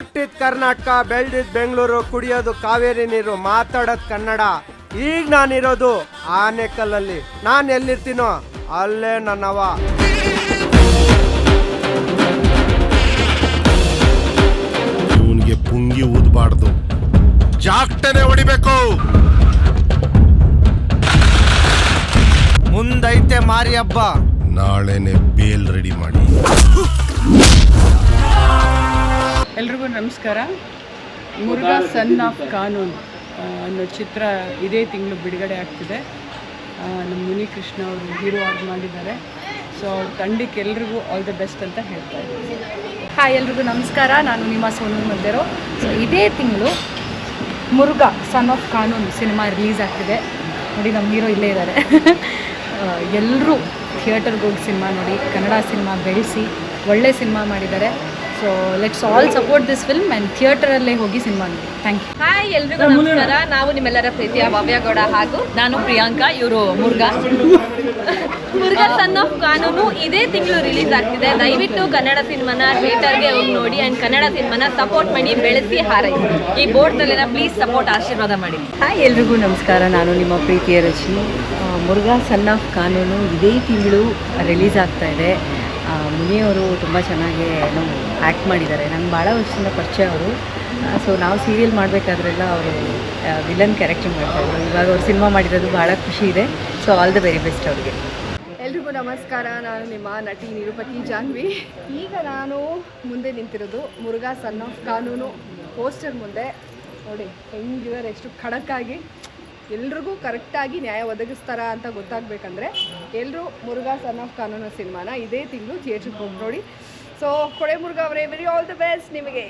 ಹುಟ್ಟಿದ ಕರ್ನಾಟಕ ಬೆಳೆದಿದ್ ಬೆಂಗಳೂರು ಕುಡಿಯೋದು ಕಾವೇರಿ ನೀರು ಮಾತಾಡೋದು ಕನ್ನಡ. ಈಗ ನಾನಿರೋದು ಆನೆಕಲ್ಲಲ್ಲಿ. ನಾನು ಎಲ್ಲಿರ್ತೀನೋ ಅಲ್ಲೇ ನನ್ನವ ಇವನ್ಗೆ ಪುಂಗಿ ಊದ್ಬಾರ್ದು. ಜಾಗ್ಟನೆ ಹೊಡಿಬೇಕು. ಮುಂದೈತೆ ಮಾರಿ ಹಬ್ಬ ನಾಳೆನೆ ಬೇಲ್ ರೆಡಿ ಮಾಡಿ. ನಮಸ್ಕಾರ. ಮುರುಘಾ ಸನ್ ಆಫ್ ಕಾನೂನ್ ಅನ್ನೋ ಚಿತ್ರ ಇದೇ ತಿಂಗಳು ಬಿಡುಗಡೆ ಆಗ್ತಿದೆ. ನಮ್ಮ ಮುನಿಕೃಷ್ಣ ಅವರು ಹೀರೋ ಆಗಿ ಮಾಡಿದ್ದಾರೆ. ಸೊ ಅವ್ರ ತಂಡಕ್ಕೆ ಎಲ್ರಿಗೂ ಆಲ್ ದ ಬೆಸ್ಟ್ ಅಂತ ಹೇಳ್ತಾ ಇದ್ದೀನಿ. ಹಾಯ್ ಎಲ್ರಿಗೂ ನಮಸ್ಕಾರ. ನಾನು ನಿಮ್ಮ ಸೋನು ಮಧ್ಯರು ಸೊ ಇದೇ ತಿಂಗಳು Murugha son of Kanoon cinema release ಆಗ್ತಿದೆ. ನೋಡಿ, ನಮ್ಮ ಹೀರೋ ಇಲ್ಲೇ ಇದ್ದಾರೆ. ಎಲ್ಲರೂ ಥಿಯೇಟರ್ಗೆ ಹೋಗಿ ಸಿನಿಮಾ ನೋಡಿ, ಕನ್ನಡ ಸಿನಿಮಾ ಬೆಳೆಸಿ, ಒಳ್ಳೆ ಸಿನಿಮಾ ಮಾಡಿದ್ದಾರೆ. So let's all support this film and ಥಿಯೇಟರಲ್ಲೇ ಹೋಗಿ ಸಿನಿಮಾ ನೋಡಿ. ಥ್ಯಾಂಕ್ ಯು ಹಾಯ್ ಎಲ್ರಿಗೂ ನಮಸ್ಕಾರ. ನಾವು ನಿಮ್ಮೆಲ್ಲರ ಪ್ರೀತಿಯ ಭವ್ಯಗೌಡ ಹಾಗೂ ನಾನು ಪ್ರಿಯಾಂಕಾ ಇವರು ಮುರುಘಾ ಮುರುಘಾ ಸನ್ ಆಫ್ ಕಾನೂನು ಇದೇ ತಿಂಗಳು ರಿಲೀಸ್ ಆಗ್ತಿದೆ. ದಯವಿಟ್ಟು ಕನ್ನಡ ಸಿನಿಮಾನ ಥಿಯೇಟರ್ಗೆ ಹೋಗಿ ನೋಡಿ ಆ್ಯಂಡ್ ಕನ್ನಡ ಸಿನಿಮಾನ ಸಪೋರ್ಟ್ ಮಾಡಿ ಬೆಳೆಸಿ ಹಾರೈಸಿ. ಈ ಬೋರ್ಡ್ನಲ್ಲೆಲ್ಲ ಪ್ಲೀಸ್ ಸಪೋರ್ಟ್ ಆಶೀರ್ವಾದ ಮಾಡಿ. ಹಾಯ್ ಎಲ್ರಿಗೂ ನಮಸ್ಕಾರ. ನಾನು ನಿಮ್ಮ ಪ್ರೀತಿಯ ರಶ್ಮಿ. ಮುರುಘಾ ಸನ್ ಆಫ್ ಕಾನೂನು ಇದೇ ತಿಂಗಳು ರಿಲೀಸ್ ಆಗ್ತಾ ಇದೆ. ಮುನಿಯವರು ತುಂಬ ಚೆನ್ನಾಗಿ ಏನು ಆ್ಯಕ್ಟ್ ಮಾಡಿದ್ದಾರೆ. ನಂಗೆ ಭಾಳ ವರ್ಷದಿಂದ ಪರಿಚಯ ಅವರು. ಸೊ ನಾವು ಸೀರಿಯಲ್ ಮಾಡಬೇಕಾದ್ರೆಲ್ಲ ಅವರು ವಿಲನ್ ಕ್ಯಾರೆಕ್ಟರ್ ಮಾಡ್ತಾಯಿದ್ರು ಇವಾಗ ಅವ್ರು ಸಿನಿಮಾ ಮಾಡಿರೋದು ಭಾಳ ಖುಷಿ ಇದೆ. So all the very best ಅವ್ರಿಗೆ. ಎಲ್ರಿಗೂ ನಮಸ್ಕಾರ. ನಾನು ನಿಮ್ಮ ನಟಿ ನಿರುಪತಿ ಜಾನ್ವಿ. ಈಗ ನಾನು ಮುಂದೆ ನಿಂತಿರೋದು Murugha son of Kanoon poster ಮುಂದೆ. ನೋಡಿ ಹೆಂಗಿದ್ದಾರೆ ಎಷ್ಟು ಖಡಕ್ಕಾಗಿ. ಎಲ್ರಿಗೂ ಕರೆಕ್ಟಾಗಿ ನ್ಯಾಯ ಒದಗಿಸ್ತಾರ ಅಂತ ಗೊತ್ತಾಗಬೇಕಂದ್ರೆ ಎಲ್ಲರೂ ಮುರುಘಾ ಸನ್ ಆಫ್ ಕಾನೂನು ಸಿನಿಮಾನ ಇದೇ ತಿಂಗಳು ಥಿಯೇಟ್ರಿಗೆ ಹೋಗಿ ನೋಡಿ. ಸೊ ಕೊಡೆ ಮುರುಘಾ ಅವರೇ ವೆರಿ ಆಲ್ ದ ಬೆಸ್ಟ್ ನಿಮಗೆ